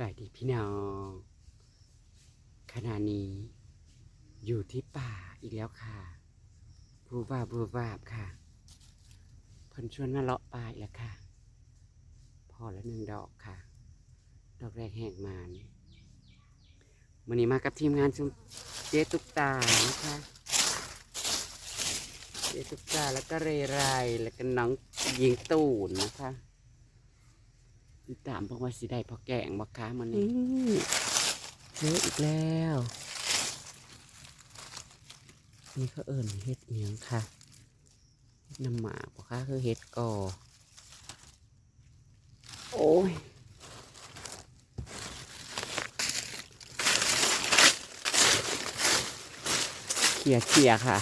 บายดีพี่น้อง ขณะนี้อยู่ที่ป่าอีกแล้วค่ะบูบาบูบาบค่ะเพิ่นชวนมาเลาะป่าอีกแล้วค่ะ พอละหนึ่งดอกค่ะ ดอกแรกแหกมานวันนี้มากับทีมงานชุมเจ๊ตุกตานะคะเจ๊ตุกตาแล้วก็เรไรแล้วก็น้องยิงตูนนะคะ ติดตามเพราะว่าสิได้พอแกงบักค้ามันนี่เจออีกแล้วนี่เขาเอิ่นเฮ็ดเอียงค่ะน้ำหมากบักค้าคือเฮ็ดกอโอ้ยเขี่ยเขี่ยค่ะ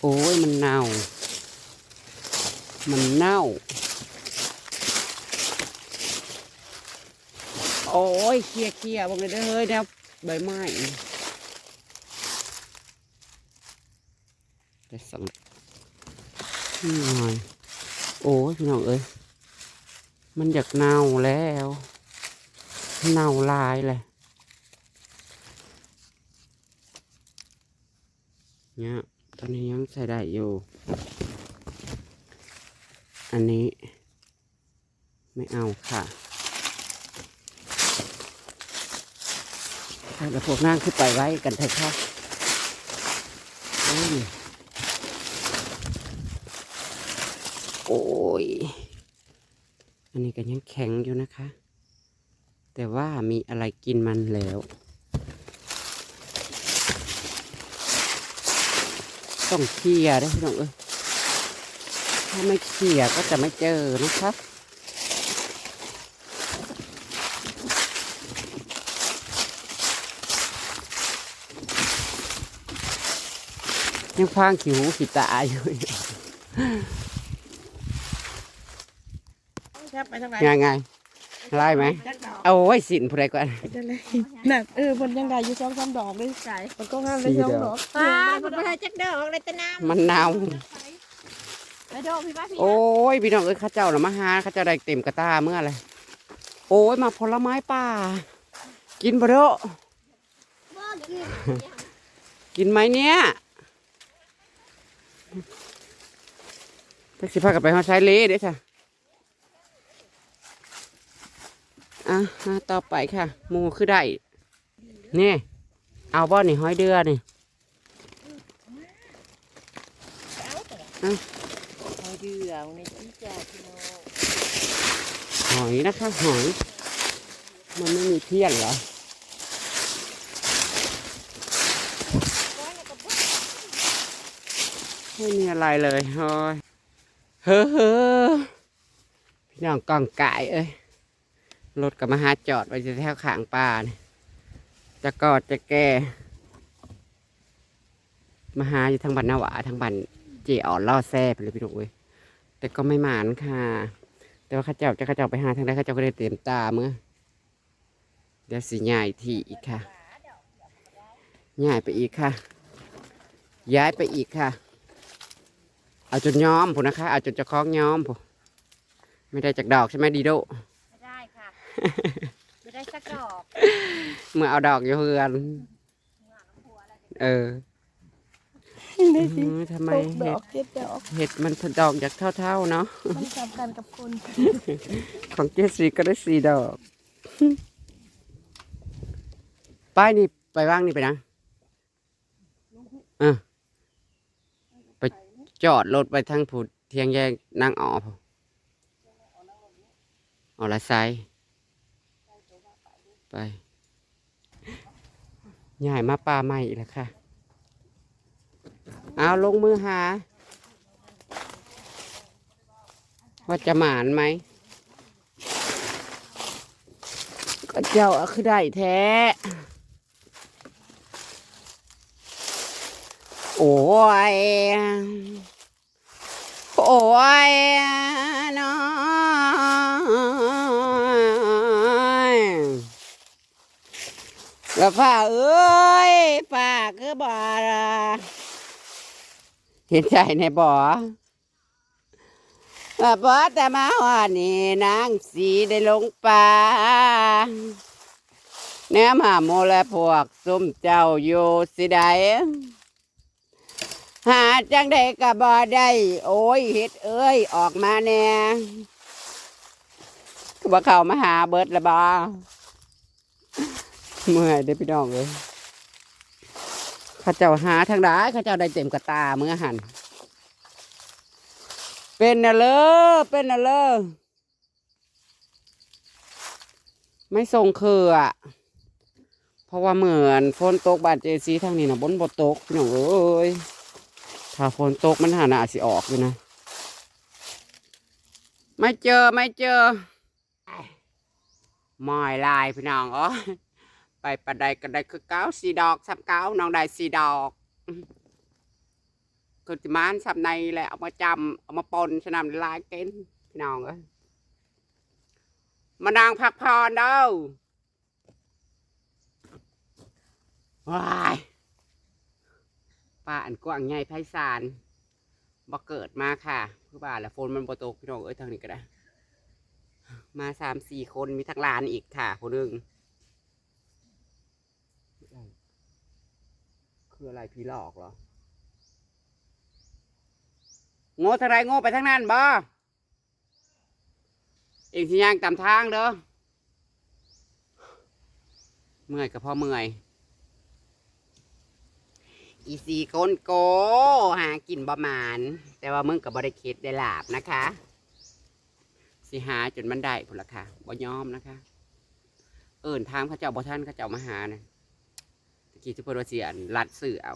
โอ้ยมันเน่า มันเน่า อ้ยเขี่ยเขี่ยบอกเลยเด้อเฮ้ยนี่ยใบไม้ได้สองนี่หน่อยโอ้ยพี่น้องเอ้ยมันอยากเน่าแล้วเน่าลายเลยเนี่ยตอนนี้ยังใส่ได้อยู่ อันนี้ไม่เอาค่ะ แล้วพวกนั่งขึ้นไปไว้กันเถอะค่ะโอ้ยอ้ย อันนี้ก็ยังแข็งอยู่นะคะ แต่ว่ามีอะไรกินมันแล้ว ต้องเคลียร์ได้พี่น้องเอ้ยถ้าไม่เคลียร์ก็จะไม่เจอนะครับ ยังฟางขิวขีตาอยู่ครับไปทางไหนยังไงไล่ไหมจักดอกเอาไว้สินผู้ใดก่อนไปจังเลยน่ะเออมันยังได้อยู่สองสามดอกเลยไก่มันก็ห้ามได้สี่สองดดออกกป้าผมไปจักดอกเลยตะน้มันเน่าำไปโดพี่ป้าพี่โอ้ยพี่น้องเอ้ยข้าเจ้าน่ะมาหาข้าเจ้าได้เต็มกระตาเมื่อไรโอ้ยมาผลไม้ป่า กินบ่เด้อกินไหมเนี่ย แท็กซี่พากันไปหอใช้เละเด้อจ้ะอะอะต่อไปค่ะหมูคือได้นี่ เอาบ่อนี่ห้อยเดือนี่หอยเดือในที่จ่าพี่น้องหอยนะคะหอย มันไม่มีเทียงเหรอ ไม่มีอะไรเลยเฮ้ยเฮ้อเฮ้อพี่น้องกองไก่เอ้ยรถกับมาหาจอดไว้จะแถวขางป่านี่จะกอดจะแก่มาหาอยู่ทางบันนาวาทางบันเจอ่อนล่อแซ่ไปเลยพี่น้องเว้ยแต่ก็ไม่หมานค่ะ แต่ว่าข้าเจ้าจะข้าเจ้าไปหาทางใดข้าเจ้าก็ได้เต็มตาเมื่อเดี๋ยวสิย้ายที่อีกค่ะย้ายไปอีกค่ะ ย้ายไปอีกค่ะ เอาจนย้อมผมนะคะเอาจนจะคล้องย้อมผมไม่ได้จากดอกใช่ไหมดีโดไม่ได้ค่ะไม่ได้สักดอกเมื่อเอาดอกอยู่เฮือนเออได้สิอืมทำไมหกดเห็อดกเจ็ดดอกเห็ดมันดอกจากเท่าๆเนาะมันสำคัญกับคนของเจสซี่ก็ได้สี่ดอกป้ายนี่ไปว่างนี่ไปนะอะไป จอดรถไปทางผุดเทียงแยกนางออพออ๋อละไซไปใหญ่มาป่าใหม่อีกแล้วค่ะ เอาลงมือหา ว่าจะหมานไหม ก็เจ้าอะคือได้แท้ โอ้ย โอ้ยน้อยแล้วป้าเอ้ยป้าคือบ่าล่ะเห็นใจในบ่อว่าบอแต่มาว่านี่นางสีได้ลงป่าแนมหมาโมและพวกซุ่มเจ้าอยู่สิใด หาจังได้กับ่ได้ โอ้ยเฮ็ดเอ้ย ออกมาแน่คือว่เขามาหาเบิดละบอเมื่อยได้พี่น้องเลยข้าเจ้าหาทางใดเข้าเจ้าได้เต็มกระตาเมื่อหันเป็นน่ะเลยเป็นน่ะเลยไม่ส่งเคืออะเพราะว่าเหมือนฝนตกบาดเจซีทางนี้นะบนบตกพี่น้องเอ้ย ถ้าฝนตกมันหาหนาสิออกอยู่นะ ไม่เจอไม่เจอมอยลายพี่น้องอ๋อไปปัดใดกันได้คือเก้าสีดอกสับเก้าน้องได้สีดอกคือจิมานสับในแหละเอามาจำเอามาปนสนามลายเกนพี่น้องเอ้ยมานั่งพักผ่อนเด้อว้าย ป้าอันกว้างใหญ่ไพศาลบ่เกิดมาค่ะคือบ้านแหละฝนมันบ่ตกพี่น้องเอ้ยทางนี้ก็ได้ มาสามสี่คนมีทักลานอีกค่ะคนหนึ่งคืออะไรพี่หลอกเหรอ โง่ทางไรโง่ไปทางนั้นบ่เองสิย่างตามทางเด้อเมื่อยก็พอเมื่อย อีสีโกนโกหากินประมาณแต่ว่ามึงกับบริคิดได้ลาบนะคะ สิหาจนมันได้พุ่นละค่ะบ่ยอมนะคะ เอิญทางเขาเจ้าบ่ท่านเขาเจ้ามาหานะตะกี้ทุกคนว่าเสียนรัดสื่อเอา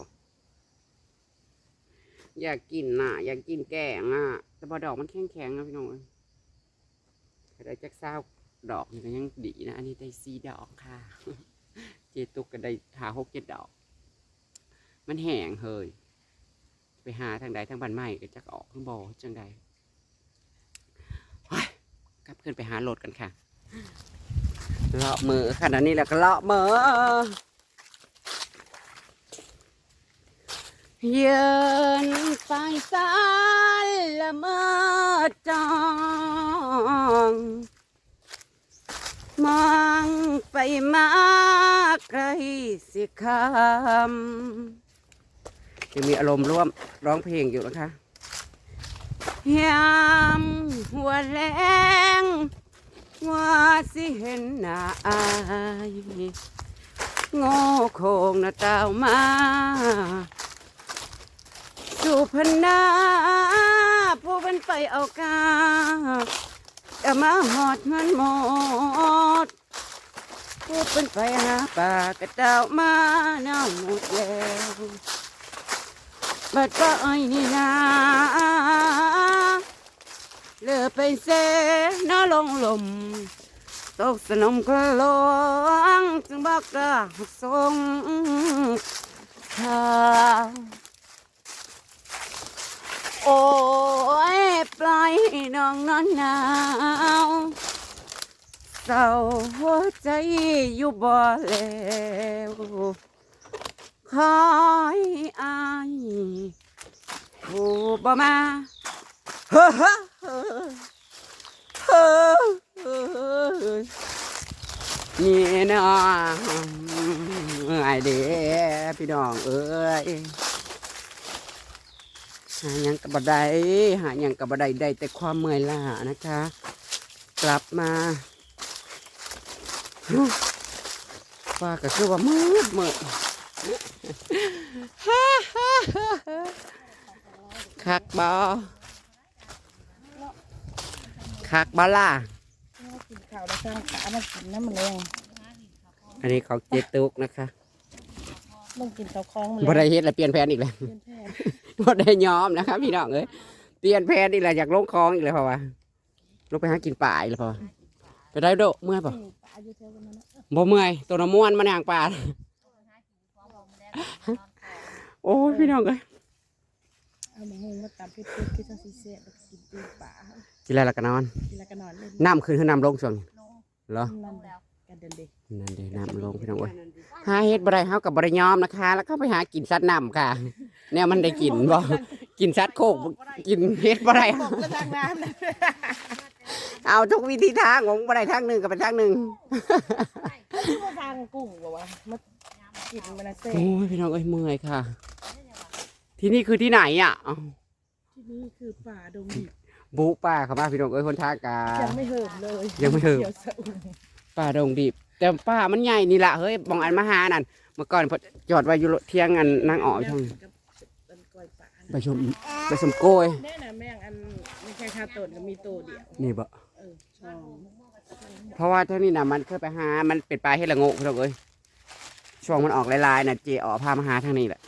อยากกินน่ะ อยากกินแกงอะ แต่พอดอกมันแข็งแข็งนะพี่น้องถ้าได้จักเศร้าดอกนี่ก็ยังดีนะ อันนี้ได้สีดอกค่ะ เจตุกก็ได้หาหกเจ็ดดอก มันแห้งเฮยไปหาทางใดทางบ้านใหม่ก็จักออกข้างบ่อจังใดกลับขึ้นไปหาโหลดกันค่ะเลาะมือขนาดนี้แล้วก็เลาะมือยืนไปสายละเมอจองมองไปมาไกลสิคำ ยังมีอารมณ์ร่วมร้องเพลงอยู่นะคะยามหัวแรงว่าสิเห็นหน้าอายโง่โคงหน้าเต้ามาสุพนาผู้เป็นไปเอากาจะมาหอดเงินหมดผู้เป็นไปหาปลากระเจ้ามาน่าหมดแล้ว บัดก็อ้อยนี่นาเลือไปเสน้าลงลม ตกสนมกระลงจึงบอกกระทรงข่าวโอ้ยปล่อยน้องนอนหนาวเศร้าหัวใจอยู่บ่แล้ว คอยอายผู้บ่มาเฮ้อเฮ้อเฮ้อเฮ้อเฮ้อนี่นะไอเด้พี่น้องเอ้ยหายังกับบไดหายังกับบไดได้แต่ความเมื่อยล้านะคะ กลับมาว่าก็คือว่ามืดมืด คักบอคักบอล่ะกินข้าวแล้วสร้างขามากินน้ำมันแรงอันนี้ของเจตุกนะคะต้องกินข้าวคล้องมันบ่แรได้งเฮ็ดแล้วเปลี่ยนแผนอีกแล้วเพื่อนแพทย์บ่ได้ยอมนะคะพี่น้องเอ้ยเปลี่ยนแผนอีกแล้วอยากลงคลองอีกแล้วเพราะว่าลงไปหากินป่าอีกแล้วเพราะว่าไปได้โดเมื่อยป่ะนี่ปลาอยู่แถวนั้นนะบ่เมื่อยตัวน้ำม้วนมันย่างปลา โอ้ยพี่น้องเอ้ยเอามาหุงมาตับเผ็ดๆคือจังสีเสียแล้วก็กินตีนปลากินอะไรแล้วก็นอน กินแล้วก็นอนเล่นน้ำขึ้นคือน้ำลงช่วงนี้เหรอ นั่นกันเดินเด็กนั่นเด้น้ำลงพี่น้องเอ้ยหาเฮ็ดบ่ได้เฮากับบ่ได้ยอมนะคะ แล้วก็ไปหากินสัตว์น้ำค่ะ แนวมันได้กินบ่ กินซัดโคกกินเฮ็ดบ่ได้ บอกก็ทางน้ำนะเอาทุกวิธีทางของบ่ได้ทางหนึงก็เป็นทางหนึงที่มาทางกุ้งบอกว่ามา กินมันนะเซ่โอ้ยพี่น้องเอ้ยเมื่อยค่ะ ที่นี่คือที่ไหนอะเอ้าที่นี่คือป่าดงดิบบุป่าเขามาพี่น้องเอ้ยคนทากา ยังไม่เหิมเลยยังไม่เหิม ขียวสะอุ่นป่าดงดิบ แต่ป่ามันใหญ่นี่ละเฮ้ยบองอันมาหานั่นเมื่อก่อนเพนจอดไว้อยู่เที่ยงอันนางอ๋อช่องกับอันกล้วยป่าไปชมไปชมโกยแน่นะแม่งอันไม่ใช่ข้าวต้นก็มีตัวเดียวนี่บ่เออช่องเพราะว่าเท่านี้นะมันเคยไปหา มันเป็นปลาเฮ็ดละโงกพี่น้องเอ้ย ช่วงมันออกลายๆน่ะเจอ๋อพามาหาทางนี้แหละ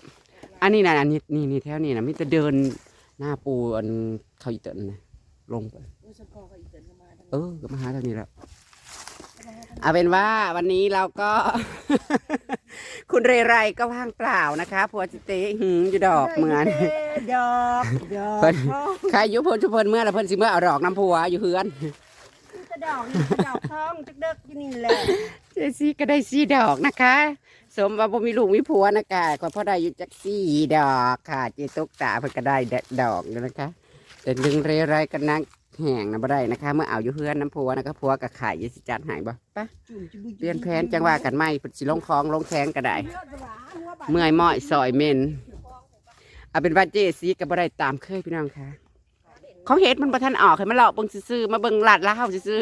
อันนี้นะอันนี้นี่นี่แถวนี้นะมิจะเดินหน้าปูอันเขาอีเตินนะลงไปโอ้ยสมพอก็อีกเดินเข้ามาทั้งเออก็มาหาทางนี้แล้วเอาเป็นว่าวันนี้เราก็ คุณเรไรก็ว่างเปล่านะคะพัวจิเตหืมอยู่ดอกเหมือนดอกดอกเพิ่นใครอยุเพิ่นชุเพิ่นเมื่อแล้วเพิ่นสิเมื่อเอาดอกน้ำพัวอยู่เฮือนกระดอกนี่กระดอกท้องจักเด็กอยู่นี่แหละเจซี่ก็ได้สี่ดอกนะคะ สมว่าบ่มีลูกมีผัวนะคะก็พอได้อยู่จักสี่ดอกค่ะเจตุกตาเพิ่นก็ได้ดอกแล้วนะคะแต่ดึงเรไรกันนักแห่งนะบ่ได้นะคะ เมื่อเอาอยู่เฮือนน้ำผัวนะคะผัวกับขายยี่สิจัดใหายบ่ปะเปลี่ยนแผนจังว่ากันไม่เพิ่นสิลงคลองลงแข้งก็ได้ เมื่อยม้อยซอยเมนเอาเป็นว่าเจซีก็บ่ได้ตามเคยพี่น้องค่ะเขาเฮ็ดมันบ่ทันออกให้มันเลาะเบิ่งซื่อๆมาเบิ่งลาดลาวซื่อ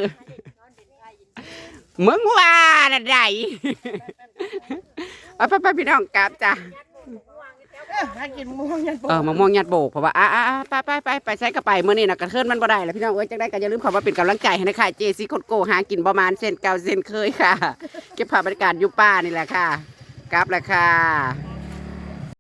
ๆมึงว่าน่ะได้ เอาไปไปพี่น้องกลับจ้ะเออหากินม่วงยันโปเออมะม่วงยัดโบกเพราะว่าอ่าอ่าอ่าไปไปไปไปใช้กระไปเมื่อนี่นะกระเทินมันบ่ได้แล้วพี่น้องเอ้ยจังได้ก็อย่าลืมเขอมาเป็นกำลังใจให้นะคะเจซีโคตรโกหากินประมาณเส้นเก่าเส้นเคยค่ะ เก็บภาพบรรยากาศอยู่ป่านี่แหละค่ะกลับแล้วค่ะ